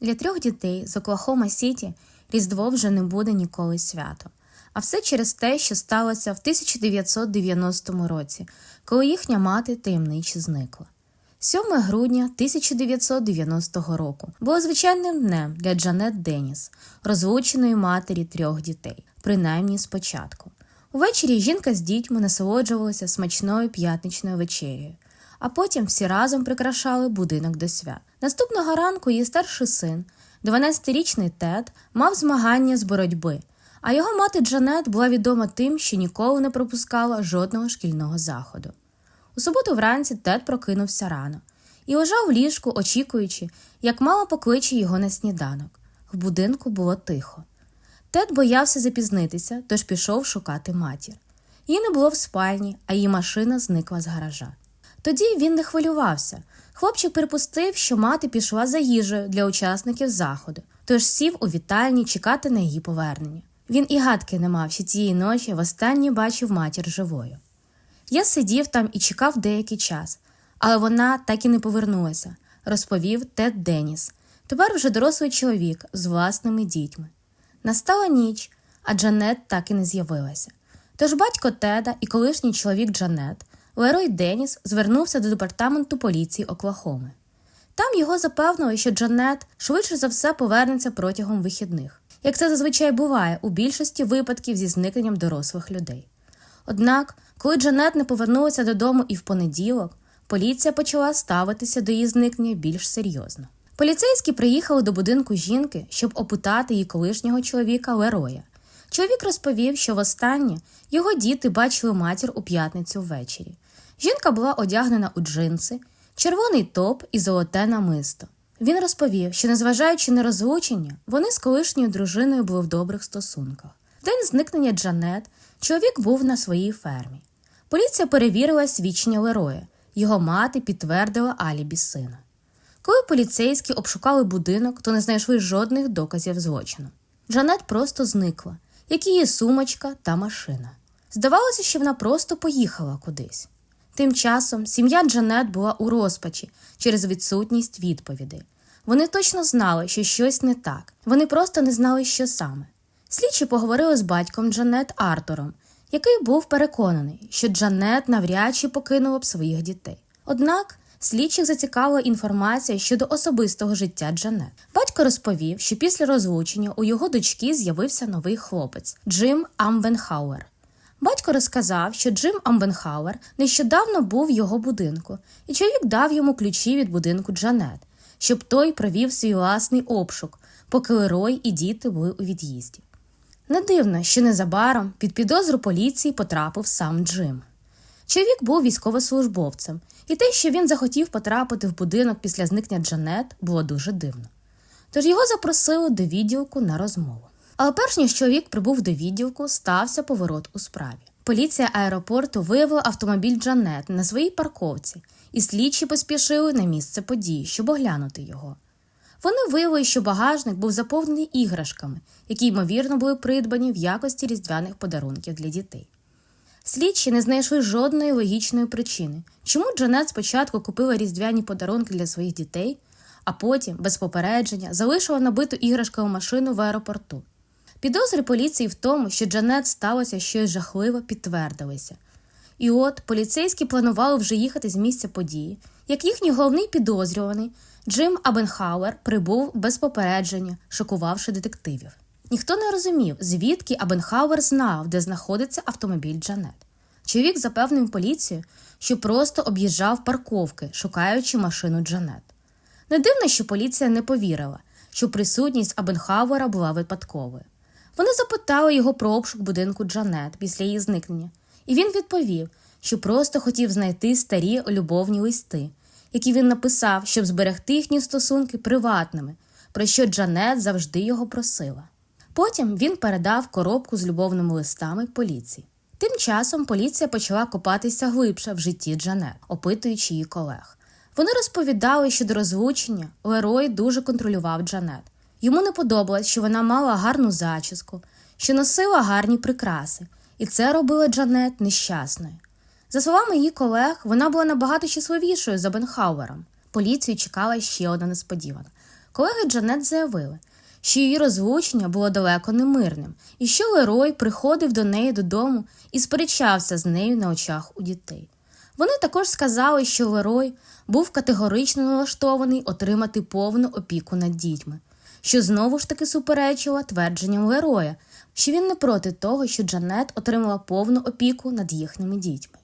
Для трьох дітей з Оклахома Сіті Різдво вже не буде ніколи свято. А все через те, що сталося в 1990 році, коли їхня мати таємниче зникла. 7 грудня 1990 року було звичайним днем для Джанет Деніс, розлученої матері трьох дітей, принаймні спочатку. Увечері жінка з дітьми насолоджувалася смачною п'ятничною вечерею, а потім всі разом прикрашали будинок до свят. Наступного ранку її старший син, 12-річний Тед, мав змагання з боротьби, а його мати Джанет була відома тим, що ніколи не пропускала жодного шкільного заходу. У суботу вранці Тед прокинувся рано і лежав в ліжку, очікуючи, як мама покличе його на сніданок. В будинку було тихо. Тед боявся запізнитися, тож пішов шукати матір. Її не було в спальні, а її машина зникла з гаража. Тоді він не хвилювався. Хлопчик припустив, що мати пішла за їжею для учасників заходу, тож сів у вітальні чекати на її повернення. Він і гадки не мав, що цієї ночі востаннє бачив матір живою. Я сидів там і чекав деякий час, але вона так і не повернулася, розповів Тед Деніс, тепер вже дорослий чоловік з власними дітьми. Настала ніч, а Джанет так і не з'явилася. Тож батько Теда і колишній чоловік Джанет, Лерой Деніс, звернувся до департаменту поліції Оклахоми. Там його запевнили, що Джанет швидше за все повернеться протягом вихідних, як це зазвичай буває у більшості випадків зі зникненням дорослих людей. Однак, коли Джанет не повернулася додому і в понеділок, поліція почала ставитися до її зникнення більш серйозно. Поліцейські приїхали до будинку жінки, щоб опитати її колишнього чоловіка Лероя. Чоловік розповів, що востаннє його діти бачили матір у п'ятницю ввечері. Жінка була одягнена у джинси, червоний топ і золоте намисто. Він розповів, що, незважаючи на розлучення, вони з колишньою дружиною були в добрих стосунках. День зникнення Джанет чоловік був на своїй фермі. Поліція перевірила свідчення Лероя. Його мати підтвердила алібі сина. Коли поліцейські обшукали будинок, то не знайшли жодних доказів злочину. Джанет просто зникла, як її сумочка та машина. Здавалося, що вона просто поїхала кудись. Тим часом сім'я Джанет була у розпачі через відсутність відповідей. Вони точно знали, що щось не так, вони просто не знали, що саме. Слідчі поговорили з батьком Джанет Артуром, який був переконаний, що Джанет навряд чи покинула б своїх дітей. Однак слідчих зацікавила інформація щодо особистого життя Джанет. Батько розповів, що після розлучення у його дочки з'явився новий хлопець Джим Амбенхауер. Батько розказав, що Джим Амбенхауер нещодавно був в його будинку, і чоловік дав йому ключі від будинку Джанет, щоб той провів свій власний обшук, поки Лерой і діти були у від'їзді. Не дивно, що незабаром під підозру поліції потрапив сам Джим. Чоловік був військовослужбовцем, і те, що він захотів потрапити в будинок після зникнення Джанет, було дуже дивно. Тож його запросили до відділку на розмову. Але перш ніж чоловік прибув до відділку, стався поворот у справі. Поліція аеропорту виявила автомобіль Джанет на своїй парковці, і слідчі поспішили на місце події, щоб оглянути його. Вони виявили, що багажник був заповнений іграшками, які, ймовірно, були придбані в якості різдвяних подарунків для дітей. Слідчі не знайшли жодної логічної причини, чому Джанет спочатку купила різдвяні подарунки для своїх дітей, а потім, без попередження, залишила набиту іграшкову машину в аеропорту. Підозри поліції в тому, що Джанет сталося щось жахливе, підтвердилися. І от поліцейські планували вже їхати з місця події, як їхній головний підозрюваний Джим Абенхауер прибув без попередження, шокувавши детективів. Ніхто не розумів, звідки Абенхауер знав, де знаходиться автомобіль Джанет. Чоловік запевнив поліцію, що просто об'їжджав парковки, шукаючи машину Джанет. Не дивно, що поліція не повірила, що присутність Абенхауера була випадковою. Вони запитали його про обшук будинку Джанет після її зникнення, і він відповів, що просто хотів знайти старі любовні листи, які він написав, щоб зберегти їхні стосунки приватними, про що Джанет завжди його просила. Потім він передав коробку з любовними листами поліції. Тим часом поліція почала копатися глибше в житті Джанет, опитуючи її колег. Вони розповідали, що до розлучення Лерой дуже контролював Джанет. Йому не подобалось, що вона мала гарну зачіску, що носила гарні прикраси, і це робило Джанет нещасною. За словами її колег, вона була набагато щасливішою за Бенхауером. Поліцію чекала ще одна несподівана. колеги Джанет заявили, що її розлучення було далеко не мирним, і що Лерой приходив до неї додому і сперечався з нею на очах у дітей. Вони також сказали, що Лерой був категорично налаштований отримати повну опіку над дітьми, що знову ж таки суперечило твердженням Лероя, що він не проти того, що Джанет отримала повну опіку над їхніми дітьми.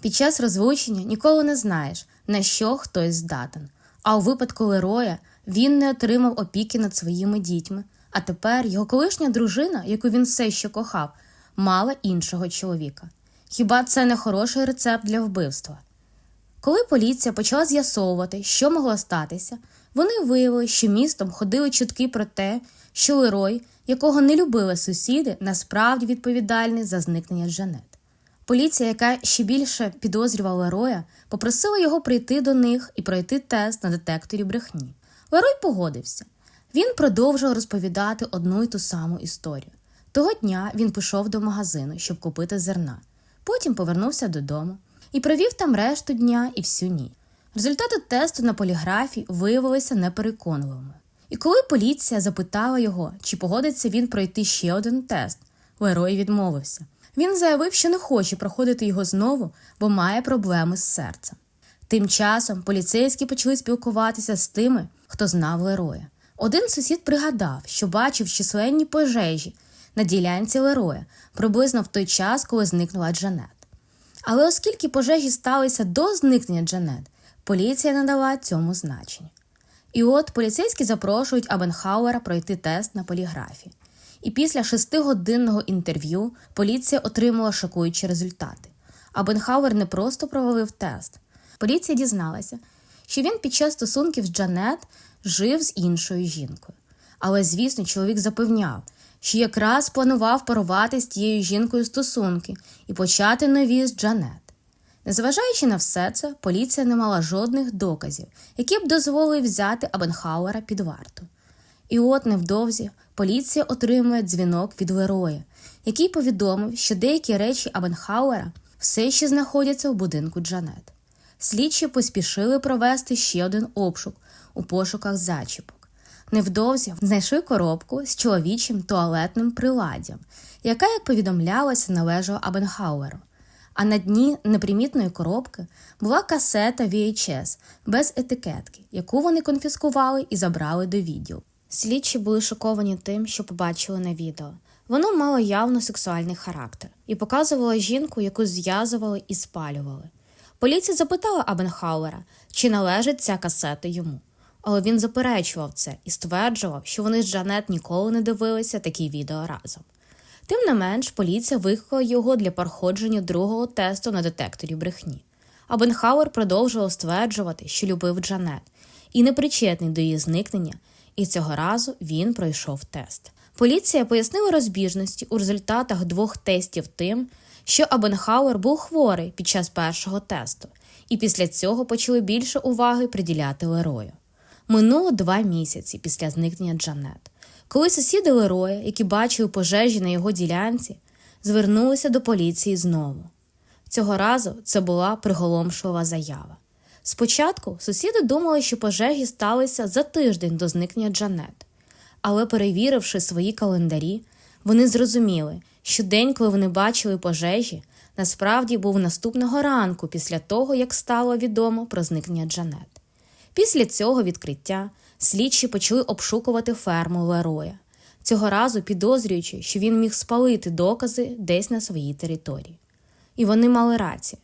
Під час розлучення ніколи не знаєш, на що хтось здатен. А у випадку Лероя він не отримав опіки над своїми дітьми, а тепер його колишня дружина, яку він все ще кохав, мала іншого чоловіка. Хіба це не хороший рецепт для вбивства? Коли поліція почала з'ясовувати, що могло статися, вони виявили, що містом ходили чутки про те, що Лерой, якого не любили сусіди, насправді відповідальний за зникнення Джанет. Поліція, яка ще більше підозрювала Лероя, попросила його прийти до них і пройти тест на детекторі брехні. Лерой погодився. Він продовжував розповідати одну й ту саму історію. Того дня він пішов до магазину, щоб купити зерна. Потім повернувся додому і провів там решту дня і всю ніч. Результати тесту на поліграфі виявилися непереконливими. І коли поліція запитала його, чи погодиться він пройти ще один тест, Лерой відмовився. Він заявив, що не хоче проходити його знову, бо має проблеми з серцем. Тим часом поліцейські почали спілкуватися з тими, хто знав Лероя. Один сусід пригадав, що бачив численні пожежі на ділянці Лероя приблизно в той час, коли зникнула Джанет. Але оскільки пожежі сталися до зникнення Джанет, поліція надала цьому значення. І от поліцейські запрошують Абенхауера пройти тест на поліграфі. І після шестигодинного інтерв'ю поліція отримала шокуючі результати. Абенхауер не просто провалив тест. Поліція дізналася, що він під час стосунків з Джанет жив з іншою жінкою. Але, звісно, чоловік запевняв, що якраз планував порвати з тією жінкою стосунки і почати нові з Джанет. Незважаючи на все це, поліція не мала жодних доказів, які б дозволили взяти Абенхауера під варту. І от невдовзі поліція отримує дзвінок від Лероя, який повідомив, що деякі речі Абенхауера все ще знаходяться в будинку Джанет. Слідчі поспішили провести ще один обшук у пошуках зачіпок. Невдовзі знайшли коробку з чоловічим туалетним приладдям, яка, як повідомлялося, належала Абенхауеру. А на дні непримітної коробки була касета VHS без етикетки, яку вони конфіскували і забрали до відділу. Слідчі були шоковані тим, що побачили на відео. Воно мало явно сексуальний характер і показувало жінку, яку зв'язували і спалювали. Поліція запитала Абенхауера, чи належить ця касета йому. Але він заперечував це і стверджував, що вони з Джанет ніколи не дивилися такі відео разом. Тим не менш, поліція викликала його для проходження другого тесту на детекторі брехні. А Бенхауер продовжував стверджувати, що любив Джанет і не причетний до її зникнення, і цього разу він пройшов тест. Поліція пояснила розбіжності у результатах двох тестів тим, що Абенхауер був хворий під час першого тесту, і після цього почали більше уваги приділяти Лерою. Минуло два місяці після зникнення Джанет, коли сусіди Лероя, які бачили пожежі на його ділянці, звернулися до поліції знову. Цього разу це була приголомшлива заява. Спочатку сусіди думали, що пожежі сталися за тиждень до зникнення Джанет, але, перевіривши свої календарі, вони зрозуміли, що день, коли вони бачили пожежі, насправді був наступного ранку після того, як стало відомо про зникнення Джанет. Після цього відкриття слідчі почали обшукувати ферму Лероя, цього разу підозрюючи, що він міг спалити докази десь на своїй території. І вони мали рацію.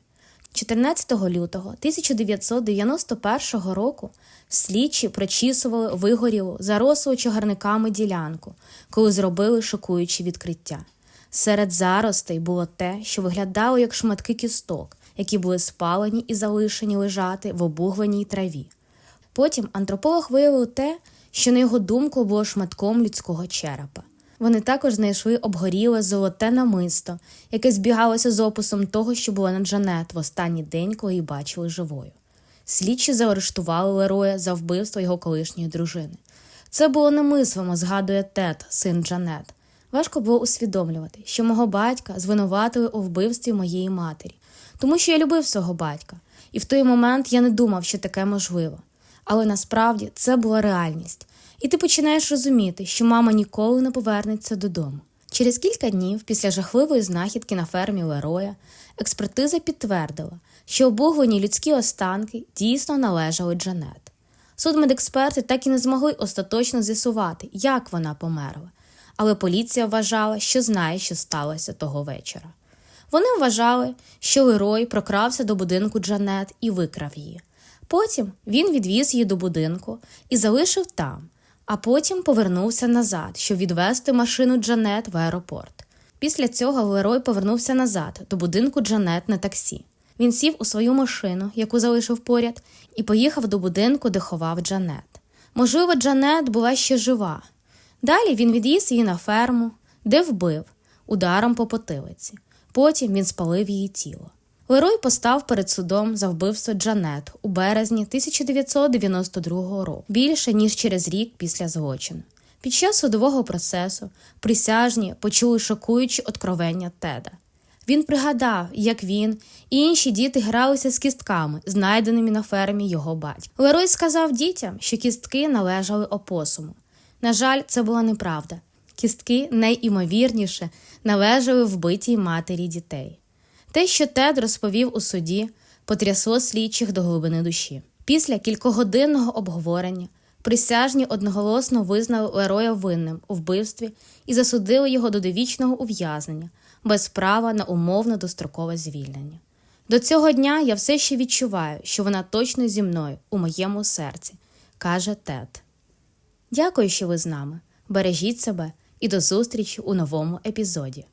14 лютого 1991 року слідчі прочісували вигорілу, зарослу чагарниками ділянку, коли зробили шокуючі відкриття. Серед заростей було те, що виглядало як шматки кісток, які були спалені і залишені лежати в обугленій траві. Потім антрополог виявив те, що, на його думку, було шматком людського черепа. Вони також знайшли обгоріле золоте намисто, яке збігалося з описом того, що було на Джанет в останній день, коли її бачили живою. Слідчі заарештували Лероя за вбивство його колишньої дружини. Це було немислимо, згадує Тед, син Джанет. Важко було усвідомлювати, що мого батька звинуватили у вбивстві моєї матері, тому що я любив свого батька, і в той момент я не думав, що таке можливо. Але насправді це була реальність. І ти починаєш розуміти, що мама ніколи не повернеться додому. Через кілька днів після жахливої знахідки на фермі Лероя експертиза підтвердила, що обуглені людські останки дійсно належали Джанет. Судмедексперти так і не змогли остаточно з'ясувати, як вона померла, але поліція вважала, що знає, що сталося того вечора. Вони вважали, що Лерой прокрався до будинку Джанет і викрав її. Потім він відвіз її до будинку і залишив там, а потім повернувся назад, щоб відвести машину Джанет в аеропорт. Після цього Лерой повернувся назад до будинку Джанет на таксі. Він сів у свою машину, яку залишив поряд, і поїхав до будинку, де ховав Джанет. Можливо, Джанет була ще жива. Далі він відвіз її на ферму, де вбив ударом по потилиці. Потім він спалив її тіло. Лерой постав перед судом за вбивство Джанет у березні 1992 року, більше ніж через рік після злочину. Під час судового процесу присяжні почули шокуючі откровення Теда. Він пригадав, як він і інші діти гралися з кістками, знайденими на фермі його батька. Лерой сказав дітям, що кістки належали опосуму. На жаль, це була неправда. Кістки найімовірніше належали вбитій матері дітей. Те, що Тед розповів у суді, потрясло слідчих до глибини душі. Після кількогодинного обговорення присяжні одноголосно визнали Лероя винним у вбивстві і засудили його до довічного ув'язнення без права на умовно дострокове звільнення. До цього дня я все ще відчуваю, що вона точно зі мною у моєму серці, каже Тед. Дякую, що ви з нами. Бережіть себе і до зустрічі у новому епізоді.